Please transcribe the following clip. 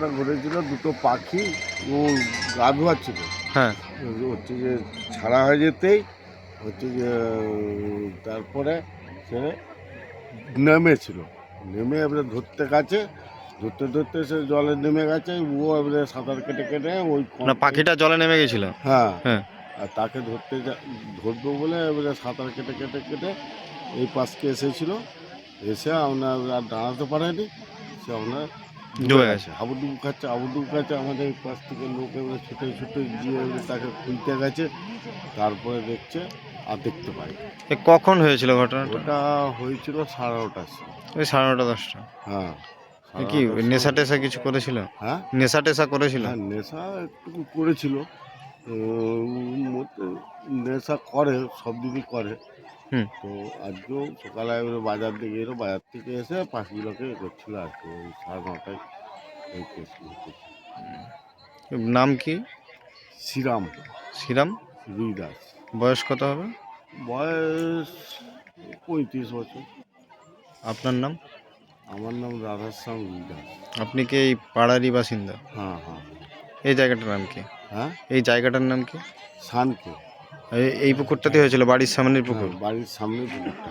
ঘটনাটা ঘটেছিল দুটো পাখি ও গা ধোয়াচ্ছিল হ্যাঁ। হচ্ছে যে ছাড়া হয়ে যেতেই হচ্ছে যে তারপরে সে নেমেছিল। নেমে এবারে ধরতে গেছে ধরতে ধরতে সে জলে নেমে গেছে ও এবারে সাঁতার কেটে কেটে ওই পাখিটা জলে নেমে গেছিল? হ্যাঁ। হ্যাঁ। আর তাকে ধরতে ধরবো বলে এবারে সাঁতার কেটে কেটে কেটে এই পাশকে এসেছিল। এসে আপনার আর দাঁড়াতে পারেনি। সে আপনার ডুবে গেছে। হাবুডুবু খাচ্ছে হাবুডুবু খাচ্ছে আমাদের পাশ থেকে লোক এবার ছুটে ছুটে গিয়ে তাকে খুলতে গেছে। তারপরে দেখছে আর দেখতে পাই কখন হয়েছিল ঘটনাটা? ওটা হয়েছিল সাড়ে নটার ওই সাড়ে নটা দশটা। হ্যাঁ কি নেশা টেশা কিছু করেছিল? হ্যাঁ। নেশা টেশা করেছিল? হ্যাঁ নেশা একটু করেছিল। নেশা করে সব দিনই করে। তো আজকেও সকালে এবারে বাজার দিকে এলো বাজার থেকে এসে পাখিগুলোকে এ করছিল আর কি ওই সাড়ে নটায় এই করছিল। নাম কি? শ্রীরাম। শ্রীরাম? রুই দাস। বয়স কত হবে? বয়স পঁয়ত্রিশ বছর। আপনার নাম? আমার নাম রাধাশ্যাম রুই দাস। আপনি কি এই পাড়ারই বাসিন্দা? হ্যাঁ হ্যাঁ। এই জায়গাটার নাম কি? হ্যাঁ? এই জায়গাটার নাম কি? এই- এই পুকুরটাতে হয়েছিল বাড়ির সামনের পুকুর? হ্যাঁ, বাড়ির সামনের পুকুরটা।